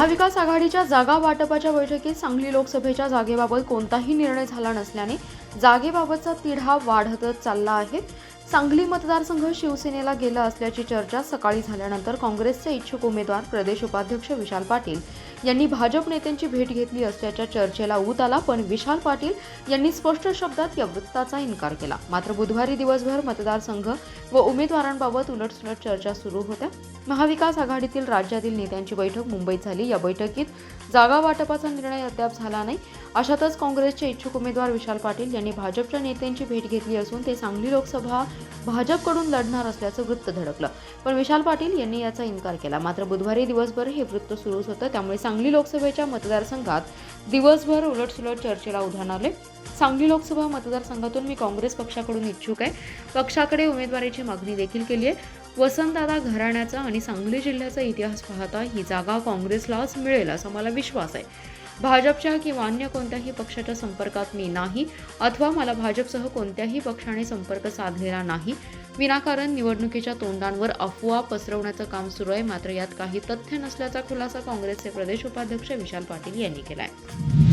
महाविकास आघाडीच्या जागा वाटपाच्या बैठकीत सांगली लोकसभेच्या जागेबाबत कोणताही निर्णय झाला नसल्याने जागेबाबतचा तिढा वाढतच चालला आहे. सांगली मतदारसंघ शिवसेनेला गेला असल्याची चर्चा सकाळी झाल्यानंतर काँग्रेसचे इच्छुक उमेदवार प्रदेश उपाध्यक्ष विशाल पाटील यांनी भाजप नेत्यांची भेट घेतली असल्याच्या चर्चेला ऊत आला पण विशाल पाटील यांनी स्पष्ट शब्दात या वृत्ताचा इन्कार केला. मात्र बुधवारी दिवसभर मतदारसंघ व उमेदवारांबाबत उलटसुलट चर्चा सुरू होत्या. महाविकास आघाडीतील राज्यातील नेत्यांची बैठक मुंबईत झाली. या बैठकीत जागा वाटपाचा निर्णय अद्याप झाला नाही. अशातच काँग्रेसचे इच्छुक उमेदवार विशाल पाटील यांनी भाजपच्या नेत्यांची भेट घेतली असून ते सांगली लोकसभा भाजपकडून लढणार असल्याचं वृत्त धडकलं. पण विशाल पाटील यांनी याचा इन्कार केला. मात्र बुधवारी दिवसभर हे वृत्त सुरूच होतं. त्यामुळे सांगली लोकसभेच्या मतदारसंघात दिवसभर उलटसुलट चर्चेला उधाण आले. सांगली लोकसभा मतदारसंघातून मी काँग्रेस पक्षाकडून इच्छुक आहे. पक्षाकडे उमेदवारीची मागणी देखील केली आहे. वसंतदादा घराण्याचा आणि सांगली जिल्ह्याचा इतिहास पाहता ही जागा काँग्रेसलाच मिळेल असा मला विश्वास आहे. भाजपच्या किंवा अन्य कोणत्याही पक्षाच्या संपर्कात मी नाही अथवा मला भाजपसह कोणत्याही पक्षाने संपर्क साधलेला नाही. विनाकारण निवडणुकीच्या तोंडांवर अफवा पसरवण्याचं काम सुरू आहे मात्र यात काही तथ्य नसल्याचा खुलासा काँग्रेसचे प्रदेश उपाध्यक्ष विशाल पाटील यांनी केला आहे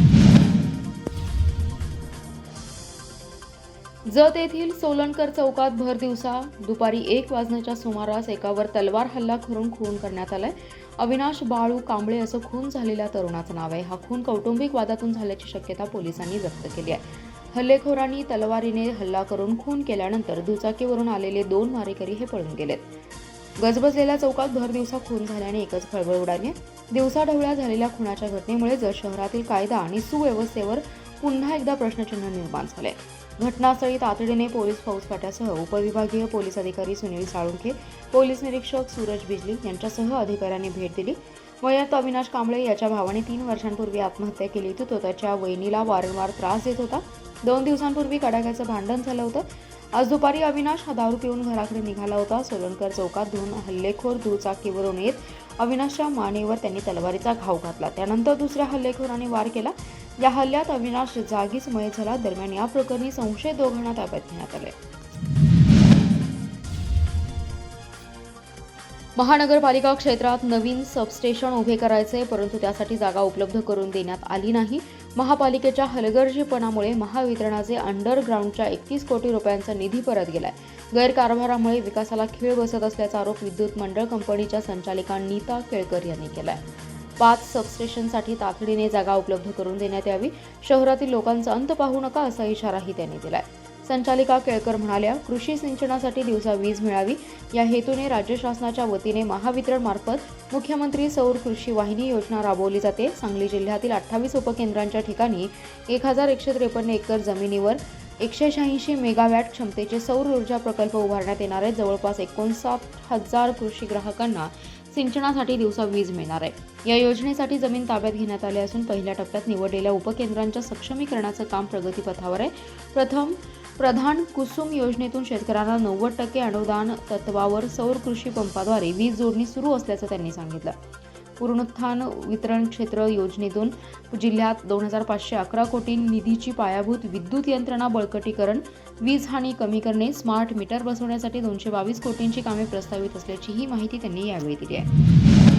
जत येथील सोलणकर चौकात भर दिवसा दुपारी एक वाजण्याच्या सुमारास एकावर तलवार हल्ला करून खून करण्यात आलाय. अविनाश बाळू कांबळे असं खून झालेल्या तरुणाचं नाव आहे. हा खून कौटुंबिक वादातून झाल्याची शक्यता पोलिसांनी व्यक्त केली आहे. हल्लेखोरांनी तलवारीने हल्ला करून खून केल्यानंतर दुचाकीवरून आलेले दोन मारेकरी हे पळून गेलेत. गजबजलेल्या चौकात भर दिवसा खून झाल्याने एकच खळबळ उडाली दिवसाढवळ्या झालेल्या खुनाच्या घटनेमुळे जर शहरातील कायदा आणि सुव्यवस्थेवर पुन्हा एकदा प्रश्नचिन्ह निर्माण झाले घटनास्थळी तातडीने पोलीस फौजफाट्यासह उपविभागीय पोलीस अधिकारी सुनील साळुंखे पोलीस निरीक्षक सूरज बिजली यांच्यासह अधिकाऱ्यांनी भेट दिली. वयात अविनाश कांबळे याच्या भावाने तीन वर्षांपूर्वी आत्महत्या केली होती. तो त्याच्या वहिनीला वारंवार त्रास देत होता. दोन दिवसांपूर्वी कडाक्याचं भांडण झालं होतं. आज दुपारी अविनाश हा दारू पिऊन घराकडे निघाला होता. सोलनकर चौकात दोन हल्लेखोर दुचाकीवरून येत अविनाशच्या मानेवर त्यांनी तलवारीचा घाव घातला. त्यानंतर दुसऱ्या हल्लेखोराने वार केला. या हल्ल्यात अविनाश जागीच मय झाला. दरम्यान या प्रकरणी संशय दोघांना ताब्यात घेण्यात आले. महानगरपालिका क्षेत्रात नवीन सबस्टेशन उभे करायचे परंतु त्यासाठी जागा उपलब्ध करून देण्यात आली नाही. महापालिकेच्या हलगर्जीपणामुळे महावितरणाचे अंडरग्राऊंडच्या एकतीस कोटी रुपयांचा निधी परत गेलाय. गैरकारभारामुळे विकासाला खीळ बसत असल्याचा आरोप विद्युत मंडळ कंपनीच्या संचालिका नीता केळकर यांनी केलाय. पाच सबस्टेशनसाठी तातडीने जागा उपलब्ध करून देण्यात यावी. शहरातील लोकांचा अंत पाहू नका असा इशाराही त्यांनी दिलाय. संचालिका केळकर म्हणाल्या कृषी सिंचनासाठी दिवसा वीज मिळावी. या हेतूने राज्य शासनाच्या वतीने महावितरण मार्फत मुख्यमंत्री सौर कृषी वाहिनी योजना राबवली जाते. सांगली जिल्ह्यातील अठ्ठावीस उपकेंद्रांच्या ठिकाणी एक हजार एकशे त्रेपन्न एकर जमिनीवर एकशे शहाऐंशी मेगावॅट क्षमतेचे सौर ऊर्जा प्रकल्प उभारण्यात येणार आहेत जवळपास एकोणसाठ हजार कृषी ग्राहकांना सिंचनासाठी दिवसा वीज मिळणार आहे. या योजनेसाठी जमीन ताब्यात घेण्यात आली असून पहिल्या टप्प्यात निवडलेल्या उपकेंद्रांच्या सक्षमीकरणाचं काम प्रगतीपथावर आहे. प्रथम प्रधान कुसुम योजनेतून शेतकऱ्यांना नव्वद टक्के अनुदान तत्वावर सौर कृषी पंपाद्वारे वीज जोडणी सुरू असल्याचं त्यांनी सांगितलं. पुनरुत्थान वितरण क्षेत्र योजनेतून जिल्ह्यात दोन हजार पाचशे अकरा कोटी निधीची पायाभूत विद्युत यंत्रणा बळकटीकरण वीज हानी कमी करणे स्मार्ट मीटर बसवण्यासाठी दोनशे बावीस कोटींची कामे प्रस्तावित असल्याचीही माहिती त्यांनी यावेळी दिली आहे.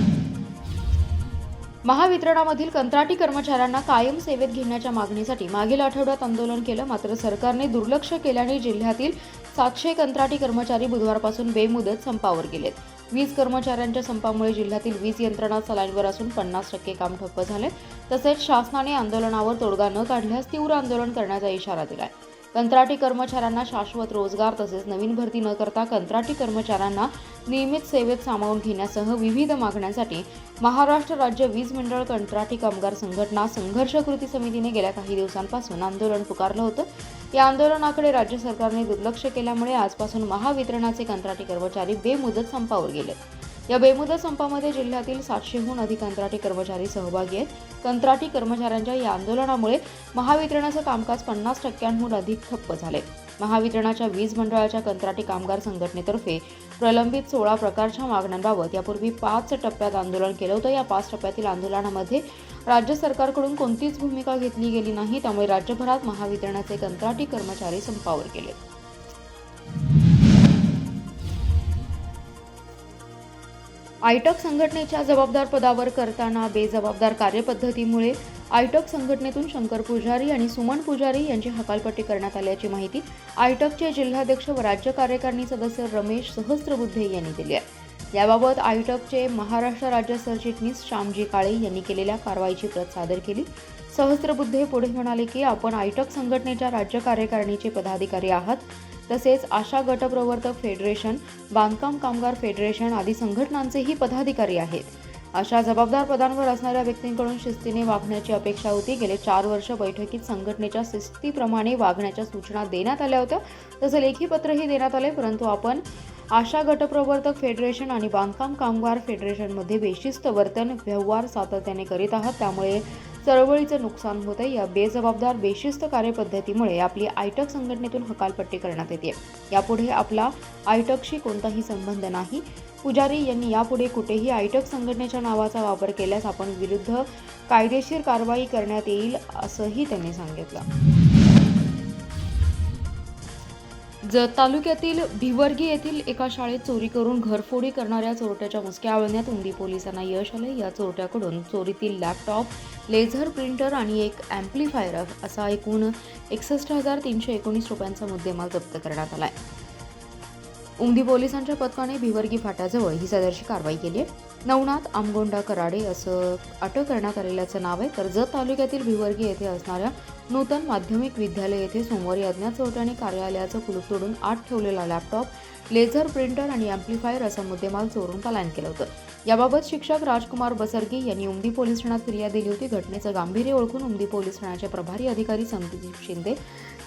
महावितरणामधील कंत्राटी कर्मचाऱ्यांना कायम सेवेत घेण्याच्या मागणीसाठी मागील आठवड्यात आंदोलन केलं मात्र सरकारने दुर्लक्ष केल्याने जिल्ह्यातील सातशे कंत्राटी कर्मचारी बुधवारपासून बेमुदत संपावर गेलेत. वीज कर्मचाऱ्यांच्या संपामुळे जिल्ह्यातील वीज यंत्रणा सलाईनवर असून पन्नास टक्के काम ठप्प झाले. तसेच शासनाने आंदोलनावर तोडगा न काढल्यास तीव्र आंदोलन करण्याचा इशारा दिलाय. कंत्राटी कर्मचाऱ्यांना शाश्वत रोजगार तसेच नवीन भरती न करता कंत्राटी कर्मचाऱ्यांना नियमित सेवेत सामावून घेण्यासह विविध मागण्यांसाठी महाराष्ट्र राज्य वीज मंडळ कंत्राटी कामगार संघटना संघर्ष कृती समितीने गेल्या काही दिवसांपासून आंदोलन पुकारलं होतं. या आंदोलनाकडे राज्य सरकारने दुर्लक्ष केल्यामुळे आजपासून महावितरणाचे कंत्राटी कर्मचारी बेमुदत संपावर गेले. या बेमुदत संपामध्ये जिल्ह्यातील सातशेहून अधिक कंत्राटी कर्मचारी सहभागी आहेत. कंत्राटी कर्मचाऱ्यांच्या या आंदोलनामुळे महावितरणाचं कामकाज पन्नास टक्क्यांहून अधिक ठप्प झाले. महावितरणाच्या वीज मंडळाच्या कंत्राटी कामगार संघटनेतर्फे प्रलंबित सोळा प्रकारच्या मागण्यांबाबत यापूर्वी पाच टप्प्यात आंदोलन केलं होतं. या पाच टप्प्यातील आंदोलनामध्ये राज्य सरकारकडून कोणतीच भूमिका घेतली गेली नाही. त्यामुळे राज्यभरात महावितरणाचे कंत्राटी कर्मचारी संपावर गेले. आयटक संघटनेच्या जबाबदार पदावर करताना बेजबाबदार कार्यपद्धतीमुळे आयटक संघटनेतून शंकर पुजारी आणि सुमन पुजारी यांची हकालपट्टी करण्यात आल्याची माहिती आयटकचे जिल्हाध्यक्ष व राज्य कार्यकारिणी सदस्य रमेश सहस्त्रबुद्धे यांनी दिली आहे. याबाबत आयटकचे महाराष्ट्र राज्य सरचिटणीस श्यामजी काळे यांनी केलेल्या कारवाईची प्रत सादर केली. सहस्त्रबुद्धे पुढे म्हणाले की आपण आयटक संघटनेच्या राज्य कार्यकारिणीचे पदाधिकारी आहात. तसेच आशा गटप्रवर्तक फेडरेशन बांधकाम कामगार फेडरेशन आदी संघटनांचेही पदाधिकारी आहेत. अशा जबाबदार पदांवर असणाऱ्या व्यक्तींकडून शिस्तीने वागण्याची अपेक्षा होती. गेले चार वर्ष बैठकीत संघटनेच्या शिस्तीप्रमाणे वागण्याच्या सूचना देण्यात आल्या होत्या. तसं लेखी पत्रही देण्यात आले परंतु आपण आशा गटप्रवर्तक फेडरेशन आणि बांधकाम कामगार फेडरेशनमध्ये बेशिस्त वर्तन व्यवहार सातत्याने करीत आहात. त्यामुळे चळवळीचं नुकसान होतं या बेजबाबदार बेशिस्त कार्यपद्धतीमुळे आपली आयटक संघटनेतून हकालपट्टी करण्यात येते यापुढे आपला आयटकशी कोणताही संबंध नाही. पुजारी यांनी यापुढे कुठेही आयटक संघटनेच्या नावाचा वापर केल्यास आपण विरुद्ध कायदेशीर कारवाई करण्यात येईल असंही त्यांनी सांगितलं. जत तालुक्यातील भिवर्गी येथील एका शाळेत चोरी करून घरफोडी करणाऱ्या चोरट्याच्या मुसक्या आवळण्यात उंदी पोलिसांना यश आले. या चोरट्याकडून चोरीतील लॅपटॉप लेझर प्रिंटर आणि एक ॲम्प्लिफायर असा एकूण एकसष्ट हजार तीनशे एकोणीस रुपयांचा मुद्देमाल जप्त करण्यात आला आहे उमदी पोलिसांच्या पथकाने भिवर्गी फाट्याजवळ ही सदरची कारवाई केली आहे. नवनाथ आमगोंडा कराडे असं अटक करण्यात आलेल्याचं नाव आहे. तर जत तालुक्यातील भिवर्गी येथे असणाऱ्या नूतन माध्यमिक विद्यालय येथे सोमवारी अज्ञात चोरट्याने कार्यालयाचं कुलूप तोडून आत ठेवलेला लॅपटॉप लेझर प्रिंटर आणि ॲम्प्लिफायर असा मुद्देमाल चोरून पलायन केलं होतं. याबाबत शिक्षक राजकुमार बसरगी यांनी उमदी पोलीस ठाण्यात फिर्याद दिली होती. घटनेचं गांभीर्य ओळखून उमदी पोलीस ठाण्याचे प्रभारी अधिकारी संदीप शिंदे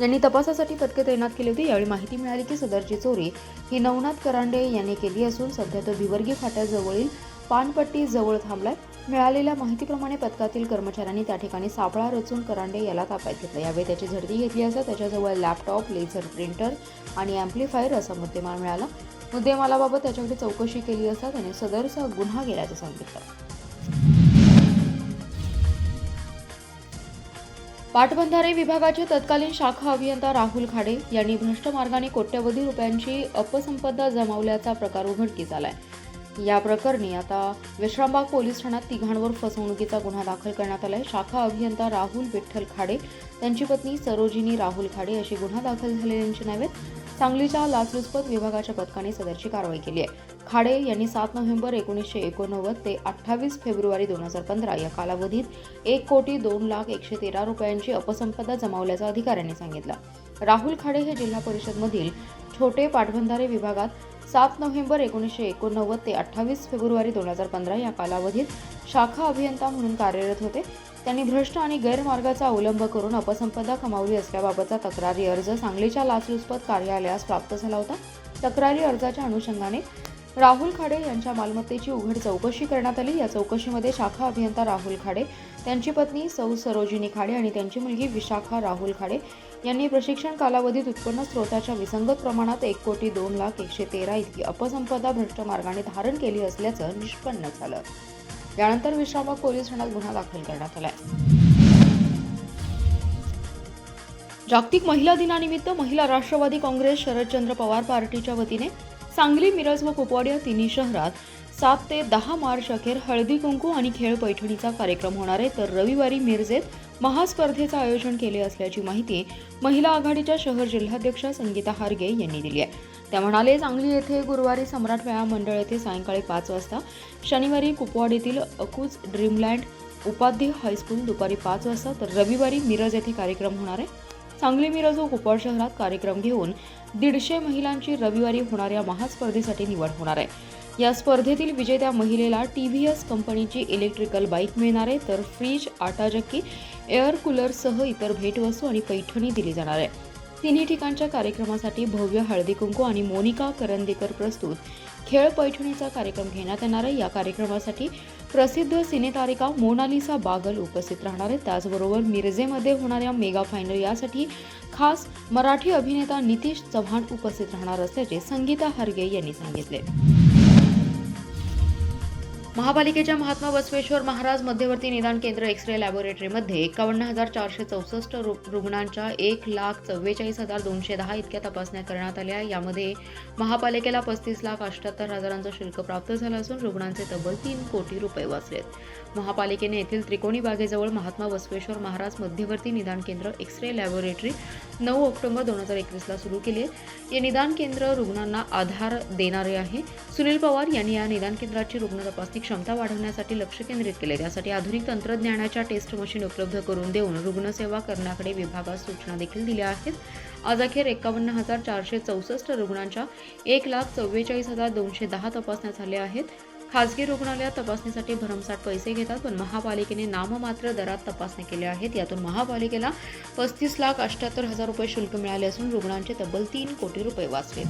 यांनी तपासासाठी पथके तैनात केली होती. यावेळी माहिती मिळाली की सदरची चोरी ही नवनाथ करांडे यांनी केली असून सध्या तो भिवर्गी फाट्याजवळील पानपट्टी जवळ थांबलाय. मिळालेल्या माहितीप्रमाणे पथकातील कर्मचाऱ्यांनी त्या ठिकाणी सापळा रचून करांडे याला ताब्यात घेतलं. यावेळी त्याची झडती घेतली असता त्याच्याजवळ लॅपटॉप लेझर प्रिंटर आणि ॲम्प्लिफायर असा मुद्देमाल मिळाला. मुद्देमालाबाबत त्याच्याकडे चौकशी केली असता त्याने सदरचा गुन्हा केल्याचं सांगितलं. पाटबंधारे विभागाचे तत्कालीन शाखा अभियंता राहुल खाडे यांनी भ्रष्ट मार्गाने कोट्यवधी रुपयांची अपसंपदा जमावल्याचा प्रकार उघडकीस आलाय. या प्रकरणी आता विश्रामबाग पोलीस ठाण्यात तिघांवर फसवणुकीचा गुन्हा दाखल करण्यात आलाय. शाखा अभियंता राहुल विठ्ठल खाडे त्यांची पत्नी सरोजिनी राहुल खाडे अशी गुन्हा दाखल झालेल्यांची नावे सांगलीच्या लाचलुचपत विभागाच्या पथकाने सदरची कारवाई केली आहे. खाडे यांनी सात नोव्हेंबर एकोणीसशे एकोणनव्वद ते अठ्ठावीस फेब्रुवारी दोन हजार पंधरा या कालावधीत एक कोटी दोन लाख एकशे तेरा रुपयांची अपसंपदा जमावल्याचं अधिकाऱ्यांनी सांगितलं. राहुल खाडे हे जिल्हा परिषदमधील छोटे पाटबंधारे विभागात सात नोव्हेंबर एकोणीसशे एकोणनव्वद ते अठ्ठावीस फेब्रुवारी दोन हजार पंधरा या कालावधीत शाखा अभियंता म्हणून कार्यरत होते. त्यांनी भ्रष्ट आणि गैरमार्गाचा अवलंब करून अपसंपदा कमावली असल्याबाबतचा तक्रारी अर्ज सांगलीच्या लाचलुचपत कार्यालयास प्राप्त झाला होता. तक्रारी अर्जाच्या अनुषंगाने राहुल खाडे यांच्या मालमत्तेची उघड चौकशी करण्यात आली. या चौकशीमध्ये शाखा अभियंता राहुल खाडे त्यांची पत्नी सौ सरोजिनी खाडे आणि त्यांची मुलगी विशाखा राहुल खाडे यांनी प्रशिक्षण कालावधीत उत्पन्न स्रोताच्या विसंगत प्रमाणात एक कोटी दोन लाख एकशे तेरा इतकी अपसंपदा भ्रष्ट मार्गाने धारण केली असल्याचं निष्पन्न झालं. यानंतर विश्रामबाग पोलीस ठाण्यात गुन्हा दाखल करण्यात आलाय. जागतिक महिला दिनानिमित्त महिला राष्ट्रवादी काँग्रेस शरदचंद्र पवार पार्टीच्या वतीने सांगली मिरज व कुपवाड या तिन्ही शहरात सात ते दहा मार्च अखेर हळदी कुंकू आणि खेळ पैठणीचा कार्यक्रम होणार आहे. तर रविवारी मिरजेत महास्पर्धेचं आयोजन केले असल्याची माहिती महिला आघाडीच्या शहर जिल्हाध्यक्ष संगीता हार्गे यांनी दिली आहे. त्या म्हणाले सांगली येथे गुरुवारी सम्राट व्यायाम मंडळ येथे सायंकाळी पाच वाजता शनिवारी कुपवाड येथील अकूज ड्रीमलँड उपाध्ये हायस्कूल दुपारी पाच वाजता तर रविवारी मिरज येथे कार्यक्रम होणार आहे. सांगली मिरज व कुपवाड शहरात कार्यक्रम घेऊन दीडशे महिलांची रविवारी होणाऱ्या महास्पर्धेसाठी निवड होणार आहे. या स्पर्धेतील विजेत्या महिलेला टी व्ही एस कंपनीची इलेक्ट्रिकल बाईक मिळणार आहे तर फ्रीज आटा जक्की एअर कूलरसह इतर भेटवस्तू आणि पैठणी दिली जाणार आहे. तिन्ही ठिकाणच्या कार्यक्रमासाठी भव्य हळदी कुंकू आणि मोनिका करंदीकर प्रस्तुत. खेळ पैठणीचा कार्यक्रम घेण्यात येणार आहे. या कार्यक्रमासाठी प्रसिद्ध सिनेतारिका मोनालिसा बागल उपस्थित राहणार आहे त्याचबरोबर मिरजेमध्ये होणाऱ्या मेगा फायनल यासाठी खास मराठी अभिनेता नितीश चव्हाण उपस्थित राहणार असल्याचे संगीता हरगे यांनी सांगितले. महापालिकेच्या महात्मा बसवेश्वर महाराज मध्यवर्ती निदान केंद्र एक्स रे लॅबोरेटरीमध्ये एकावन्न हजार चारशे चौसष्ट रु रुग्णांच्या एक लाख चव्वेचाळीस हजार दोनशे दहा इतक्या तपासण्या करण्यात आल्या. यामध्ये महापालिकेला पस्तीस लाख अठ्याहत्तर हजारांचं शुल्क प्राप्त झालं असून रुग्णांचे तब्बल तीन कोटी रुपये वाचलेत. महापालिकेने येथील त्रिकोणी बागेजवळ महात्मा बसवेश्वर महाराज मध्यवर्ती निदान केंद्र एक्स रे लॅबोरेटरी नऊ ऑक्टोबर दोन हजार एकवीसला सुरू केले आहे. हे निदान केंद्र रुग्णांना आधार देणारे आहे. सुनील पवार यांनी या निदान केंद्राची रुग्ण तपासणी क्षमता वाढवण्यासाठी लक्ष केंद्रित केले. त्यासाठी आधुनिक तंत्रज्ञानाच्या टेस्ट मशीन उपलब्ध करून देऊन रुग्णसेवा करण्याकडे विभागास सूचना देखील दिल्या आहेत. आज अखेर एकावन्न हजार चारशे चौसष्ट रुग्णांच्या एक लाख चव्वेचाळीस हजार दोनशे दहा तपासण्या झाल्या आहेत. खासगी रुग्णालयात तपासणीसाठी भरमसाठ पैसे घेतात पण महापालिकेने नाममात्र दरात तपासणी केल्या आहेत. यातून महापालिकेला पस्तीस लाख अठ्याहत्तर हजार रुपये शुल्क मिळाले असून रुग्णांचे तब्बल तीन कोटी रुपये वाचले.